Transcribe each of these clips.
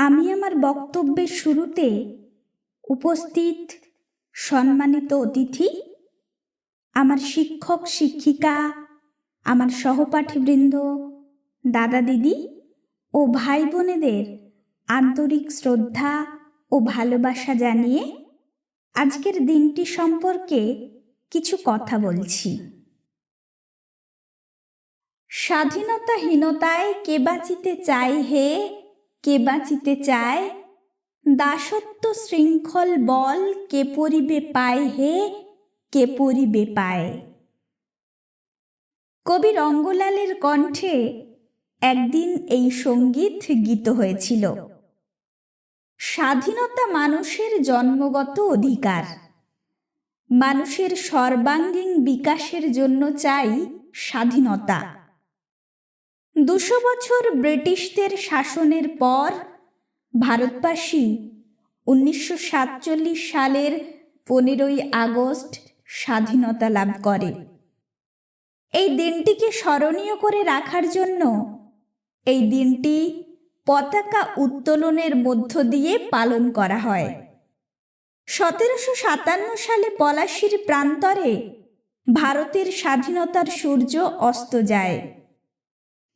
আমি আমার বক্তব্যের শুরুতে উপস্থিত সম্মানিত অতিথি, আমার শিক্ষক, শিক্ষিকা, আমার সহপাঠীবৃন্দ, দাদা দিদি ও ভাই বোনেদের আন্তরিক শ্রদ্ধা ও ভালোবাসা জানিয়ে আজকের দিনটি সম্পর্কে কিছু কথা বলছি। স্বাধীনতাহীনতায় কে বাঁচিতে চায় হে কে বাঁচিতে চায়? দাসত্ব শৃঙ্খল বল কে পরিবে পায় হে? কে পরিবে পায়? কবি রঙ্গলালের কণ্ঠে একদিন এই সংগীত গীত হয়েছিল। স্বাধীনতা মানুষের জন্মগত অধিকার। মানুষের সর্বাঙ্গীন বিকাশের জন্য চাই স্বাধীনতা। দুশো বছর ব্রিটিশদের শাসনের পর ভারতবাসী উনিশশো সাতচল্লিশ সালের পনেরোই আগস্ট স্বাধীনতা লাভ করে। এই দিনটিকে স্মরণীয় করে রাখার জন্য এই দিনটি পতাকা উত্তোলনের মধ্য দিয়ে পালন করা হয়। সতেরোশো সাতান্ন সালে পলাশির প্রান্তরে ভারতের স্বাধীনতার সূর্য অস্ত যায়।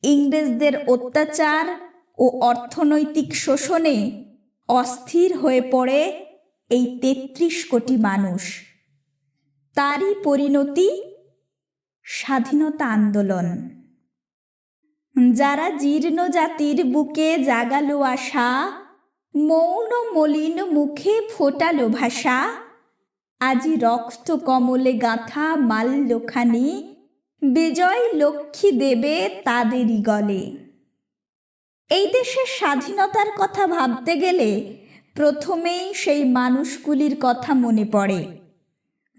ইংরেজদের অত্যাচার ও অর্থনৈতিক শোষণে অস্থির হয়ে পড়ে এই তেত্রিশ কোটি মানুষ। তারই পরিণতি স্বাধীনতা আন্দোলন। যারা জীর্ণ জাতির বুকে জাগালো আশা, মৌন মলিন মুখে ফোটালো ভাষা, আজি রক্ত কমলে গাঁথা মাল্যখানি বিজয় লক্ষ্মী দেবে তাদেরই গলে। এই দেশের স্বাধীনতার কথা ভাবতে গেলে প্রথমেই সেই মানুষগুলির কথা মনে পড়ে।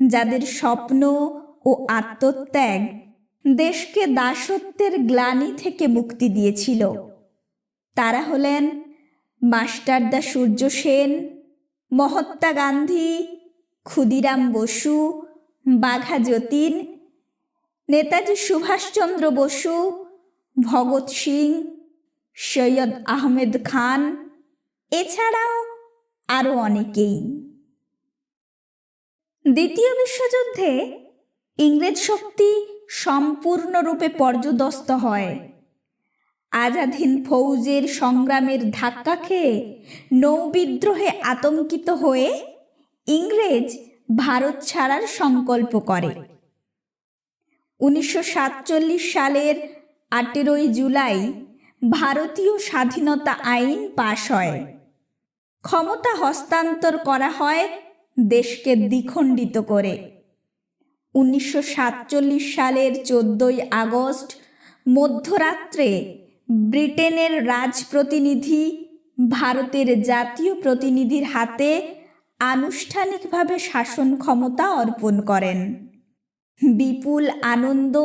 যাদের স্বপ্ন ও আত্মত্যাগ দেশকে দাসত্বের গ্লানি থেকে মুক্তি দিয়েছিল। তারা হলেন মাস্টারদা সূর্য সেন, মহাত্মা গান্ধী, ক্ষুদিরাম বসু, বাঘা যতীন নেতাজি সুভাষচন্দ্র বসু, ভগৎ সিং, সৈয়দ আহমেদ খান, এছাড়াও আরও অনেকেই। দ্বিতীয় বিশ্বযুদ্ধে ইংরেজ শক্তি সম্পূর্ণরূপে পর্যদস্ত হয়। আজাদহীন ফৌজের সংগ্রামের ধাক্কা খেয়ে নৌবিদ্রোহে আতঙ্কিত হয়ে ইংরেজ ভারত ছাড়ার সংকল্প করে। উনিশশো সাতচল্লিশ সালের আঠেরোই জুলাই ভারতীয় স্বাধীনতা আইন পাশ হয়। ক্ষমতা হস্তান্তর করা হয় দেশকে দ্বিখণ্ডিত করে। উনিশশো সাতচল্লিশ সালের চোদ্দই আগস্ট মধ্যরাত্রে ব্রিটেনের রাজপ্রতিনিধি ভারতের জাতীয় প্রতিনিধির হাতে আনুষ্ঠানিকভাবে শাসন ক্ষমতা অর্পণ করেন। বিপুল আনন্দ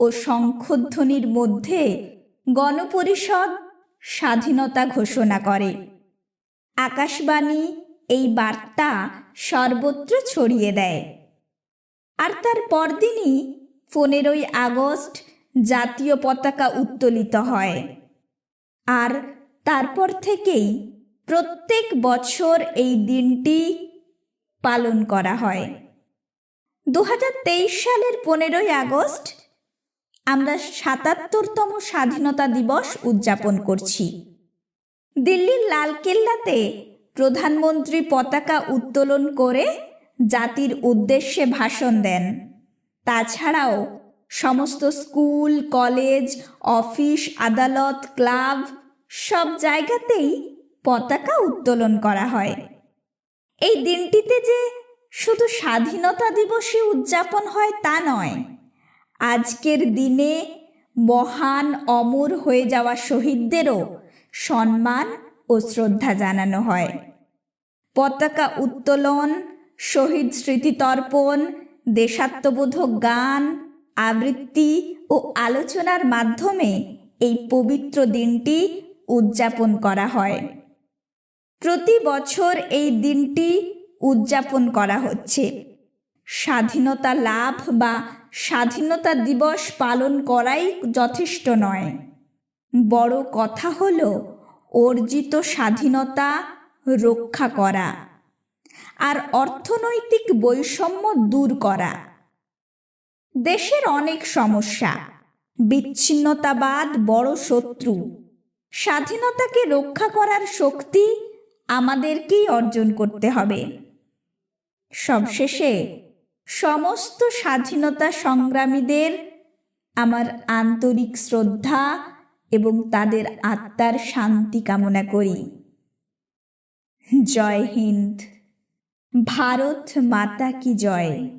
ও শঙ্খধ্বনির মধ্যে গণপরিষদ স্বাধীনতা ঘোষণা করে। আকাশবাণী এই বার্তা সর্বত্র ছড়িয়ে দেয়। আর তার পরদিনই পনেরোই আগস্ট জাতীয় পতাকা উত্তোলিত হয়। আর তারপর থেকেই প্রত্যেক বছর এই দিনটি পালন করা হয়। দু হাজার তেইশ সালের পনেরোই আগস্ট আমরা সাতাত্তরতম স্বাধীনতা দিবস উদযাপন করছি। দিল্লির লালকেল্লাতে প্রধানমন্ত্রী পতাকা উত্তোলন করে জাতির উদ্দেশ্যে ভাষণ দেন। তাছাড়াও সমস্ত স্কুল, কলেজ, অফিস, আদালত, ক্লাব সব জায়গাতেই পতাকা উত্তোলন করা হয়। এই দিনটিতে যে শুধু স্বাধীনতা দিবসই উদযাপন হয় তা নয়, আজকের দিনে মহান অমর হয়ে যাওয়া শহীদদেরও সম্মান ও শ্রদ্ধা জানানো হয়। পতাকা উত্তোলন, শহীদ স্মৃতিতর্পণ দেশাত্মবোধক গান, আবৃত্তি ও আলোচনার মাধ্যমে এই পবিত্র দিনটি উদযাপন করা হয়। প্রতি বছর এই দিনটি উদযাপন করা হচ্ছে। স্বাধীনতা লাভ বা স্বাধীনতা দিবস পালন করাই যথেষ্ট নয়। বড় কথা হল অর্জিত স্বাধীনতা রক্ষা করা আর অর্থনৈতিক বৈষম্য দূর করা। দেশের অনেক সমস্যা, বিচ্ছিন্নতাবাদ বড় শত্রু। স্বাধীনতাকে রক্ষা করার শক্তি আমাদেরকেই অর্জন করতে হবে। সবশেষে, সমস্ত স্বাধীনতা সংগ্রামীদের আমার আন্তরিক শ্রদ্ধা এবং তাদের আত্মার শান্তি কামনা করি। জয় হিন্দ। ভারত মাতা কি জয়।